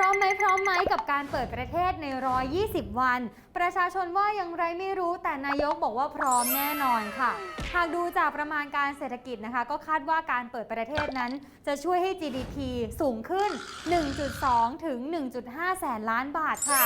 พร้อมไหมพร้อมไหมกับการเปิดประเทศใน 120 วัน ประชาชนว่าอย่างไรไม่รู้แต่นายกบอกว่าพร้อมแน่นอนค่ะ หากดูจากประมาณการเศรษฐกิจนะคะ ก็คาดว่าการเปิดประเทศนั้น จะช่วยให้ GDP สูงขึ้น 1.2 ถึง 1.5 แสนล้านบาทค่ะ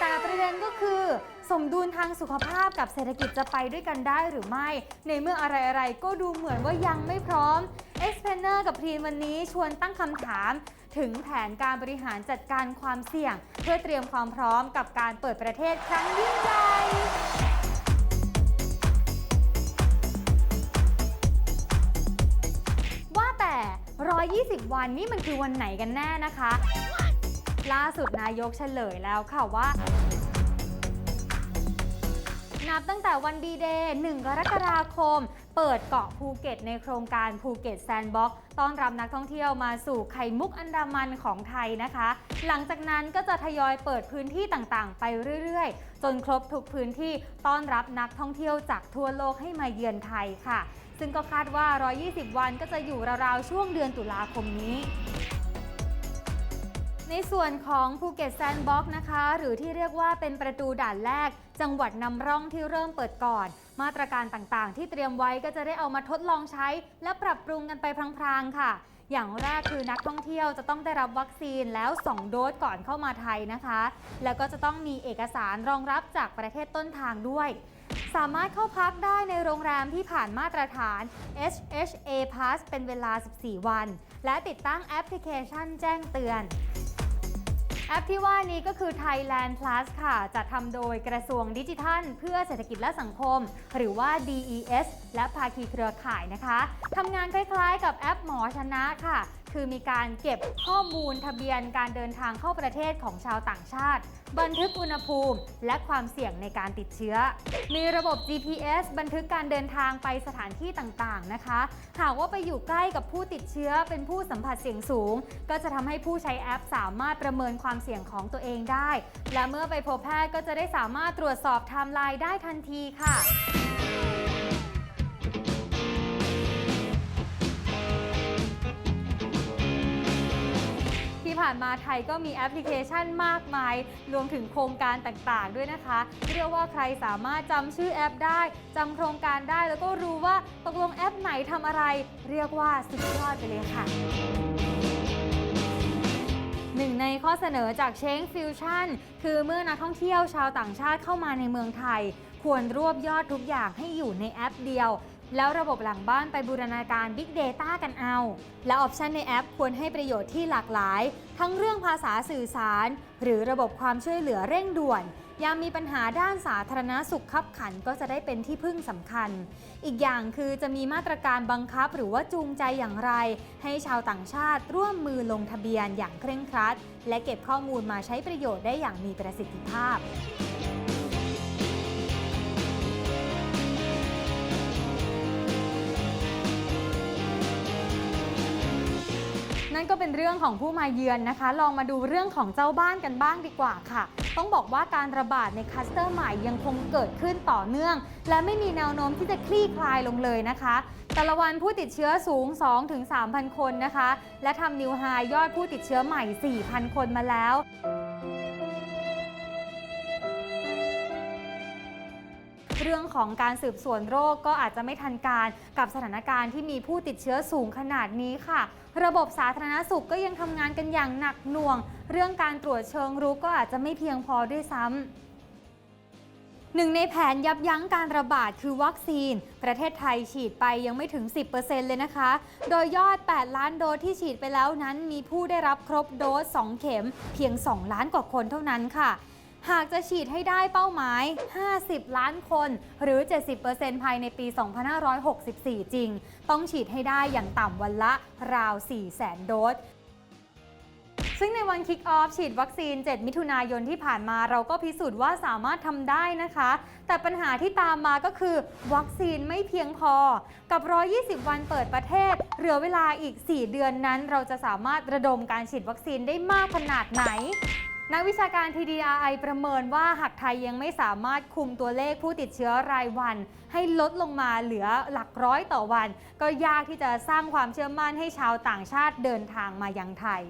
แต่ประเด็นก็คือ สมดุลทางสุขภาพกับเศรษฐกิจจะไปด้วยกันได้หรือไม่ ในเมื่ออะไรๆก็ดูเหมือนว่ายังไม่พร้อม e x p l a n e r กับพรีนวันนี้ชวนตั้งคำถาม ถึงแผนการบริหารจัดการความเสี่ยง เพื่อเตรียมความพร้อมกับการเปิดประเทศครั้งยิ่งใหญ่ว่าแต่ 120 วันนี่มันคือวันไหนกันแน่นะคะ ล่าสุดนายกเฉลยแล้วค่ะว่านับตั้งแต่วันดีเดย์ 1 กรกฎาคม เปิดเกาะภูเก็ตในโครงการภูเก็ตแซนด์บ็อกซ์ต้อนรับนักท่องเที่ยวมาสู่ไข่มุกอันดามันของไทยนะคะ หลังจากนั้นก็จะทยอยเปิดพื้นที่ต่างๆ ไปเรื่อยๆ จนครบทุกพื้นที่ต้อนรับนักท่องเที่ยวจากทั่วโลกให้มาเยือนไทยค่ะ ซึ่งก็คาดว่า 120 วันก็จะอยู่ราวๆช่วงเดือนตุลาคมนี้ในส่วนของภูเก็ตแซนด์บ็อกซ์นะคะ หรือที่เรียกว่าเป็นประตูด่านแรก จังหวัดนำร่องที่เริ่มเปิดก่อน มาตรการต่างๆ ที่เตรียมไว้ก็จะได้เอามาทดลองใช้ และปรับปรุงกันไปพลางๆค่ะ อย่างแรกคือนักท่องเที่ยวจะต้องได้รับวัคซีนแล้ว 2 โดสก่อนเข้ามาไทยนะคะ แล้วก็จะต้องมีเอกสารรองรับจากประเทศต้นทางด้วยสามารถเข้าพักได้ในโรงแรมที่ผ่านมาตรฐาน HHA Pass เป็นเวลา 14 วัน และติดตั้งแอปพลิเคชันแจ้งเตือน แอปที่ว่านี้ก็คือ Thailand Plus ค่ะ จะทำโดยกระทรวงดิจิทัล เพื่อเศรษฐกิจและสังคม หรือว่า DES และภาคีเครือข่ายนะคะทำงานคล้ายๆ กับแอปหมอชนะค่ะคือมีการเก็บข้อมูลทะเบียนการเดินทางเข้าประเทศของชาวต่างชาติ บันทึกอุณหภูมิ และความเสี่ยงในการติดเชื้อ มีระบบ GPS บันทึกการเดินทางไปสถานที่ต่างๆนะคะ หากว่าไปอยู่ใกล้กับผู้ติดเชื้อเป็นผู้สัมผัสเสี่ยงสูง ก็จะทำให้ผู้ใช้แอปสามารถประเมินความเสี่ยงของตัวเองได้ และเมื่อไปพบแพทย์ก็จะได้สามารถตรวจสอบไทม์ไลน์ได้ทันทีค่ะานมาไทยก็มีแอปพลิเคชันมากมาย รวมถึงโครงการต่างๆ ด้วยนะคะ เรียกว่าใครสามารถจำชื่อแอปได้จำโครงการได้แล้วก็รู้ว่าตกลงแอปไหนทำอะไร เรียกว่าสุดยอดไปเลยค่ะหนึ่งในข้อเสนอจากเช้งฟิวชั่นคือเมื่อนักท่องเที่ยวชาวต่างชาติเข้ามาในเมืองไทย ควรรวบยอดทุกอย่างให้อยู่ในแอปเดียว แล้วระบบหลังบ้านไปบูรณาการ Big Data กันเอา และออปชันในแอปควรให้ประโยชน์ที่หลากหลาย ทั้งเรื่องภาษาสื่อสาร หรือระบบความช่วยเหลือเร่งด่วนยามมีปัญหาด้านสาธารณสุขขับขันก็จะได้เป็นที่พึ่งสำคัญ อีกอย่างคือจะมีมาตรการบังคับหรือว่าจูงใจอย่างไร ให้ชาวต่างชาติร่วมมือลงทะเบียนอย่างเคร่งครัด และเก็บข้อมูลมาใช้ประโยชน์ได้อย่างมีประสิทธิภาพ นั่นก็เป็นเรื่องของผู้มาเยือนนะคะ ลองมาดูเรื่องของเจ้าบ้านกันบ้างดีกว่าค่ะ ต้องบอกว่าการระบาดในคลัสเตอร์ใหม่ยังคงเกิดขึ้นต่อเนื่อง และไม่มีแนวโน้มที่จะคลี่คลายลงเลยนะคะ แต่ละวันผู้ติดเชื้อสูง 2-3,000 คนนะคะ และทำนิวไฮยอดผู้ติดเชื้อใหม่ 4,000 คนมาแล้ว เรื่องของการสืบสวนโรคก็อาจจะไม่ทันการกับสถานการณ์ที่มีผู้ติดเชื้อสูงขนาดนี้ค่ะ ระบบสาธารณสุขก็ยังทำงานกันอย่างหนักหน่วง เรื่องการตรวจเชิงรุกก็อาจจะไม่เพียงพอด้วยซ้ำหนึ่งในแผนยับยั้งการระบาดคือวัคซีน ประเทศไทยฉีดไปยังไม่ถึง 10%เลยนะคะ โดยยอด 8 ล้านโดสที่ฉีดไปแล้วนั้นมีผู้ได้รับครบโดส 2 เข็ม เพียง 2 ล้านกว่าคนเท่านั้นค่ะ หากจะฉีดให้ได้เป้าหมาย 50 ล้านคน หรือ 70%ภายในปี 2564 จริง ต้องฉีดให้ได้อย่างต่ำวันละราว4แสนโดสซึ่งในวันคิกออฟฉีดวัคซีน 7 มิถุนายนที่ผ่านมาเราก็พิสูจน์ว่าสามารถทำได้นะคะ แต่ปัญหาที่ตามมาก็คือ วัคซีนไม่เพียงพอ กับ 120 วันเปิดประเทศ เหลือเวลาอีก 4 เดือนนั้น เราจะสามารถระดมการฉีดวัคซีนได้มากขนาดไหน นักวิชาการ TDRI ประเมินว่าหากไทยยังไม่สามารถคุมตัวเลขผู้ติดเชื้อรายวัน ให้ลดลงมาเหลือหลักร้อยต่อวัน ก็ยากที่จะสร้างความเชื่อมั่นให้ชาวต่างชาติเดินทางมายังไทย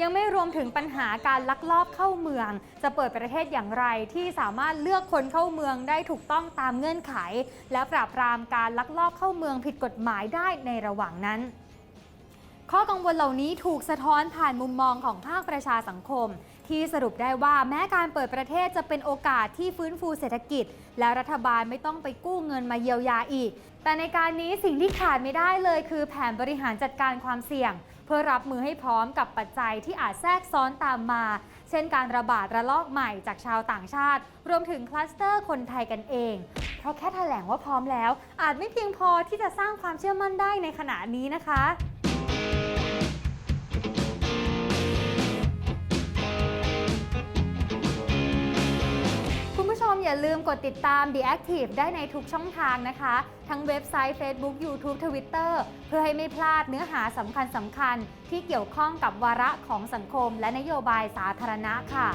ยังไม่รวมถึงปัญหาการลักลอบเข้าเมือง จะเปิดประเทศอย่างไรที่สามารถเลือกคนเข้าเมืองได้ถูกต้องตามเงื่อนไข และปราบปรามการลักลอบเข้าเมืองผิดกฎหมายได้ในระหว่างนั้นข้อกังวลเหล่านี้ถูกสะท้อนผ่านมุมมองของภาคประชาสังคม ที่สรุปได้ว่าแม้การเปิดประเทศจะเป็นโอกาสที่ฟื้นฟูเศรษฐกิจ และรัฐบาลไม่ต้องไปกู้เงินมาเยียวยาอีก แต่ในการนี้สิ่งที่ขาดไม่ได้เลยคือแผนบริหารจัดการความเสี่ยง เพื่อรับมือให้พร้อมกับปัจจัยที่อาจแทรกซ้อนตามมา เช่นการระบาดระลอกใหม่จากชาวต่างชาติ รวมถึงคลัสเตอร์คนไทยกันเอง เพราะแค่แถลงว่าพร้อมแล้ว อาจไม่เพียงพอที่จะสร้างความเชื่อมั่นได้ในขณะนี้นะคะ มอย่าลืมกดติดตาม The Active ได้ในทุกช่องทางนะคะ ทั้งเว็บไซต์ Facebook YouTube Twitter เพื่อให้ไม่พลาดเนื้อหาสำคัญสำคัญๆที่เกี่ยวข้องกับวาระของสังคมและนโยบายสาธารณะค่ะ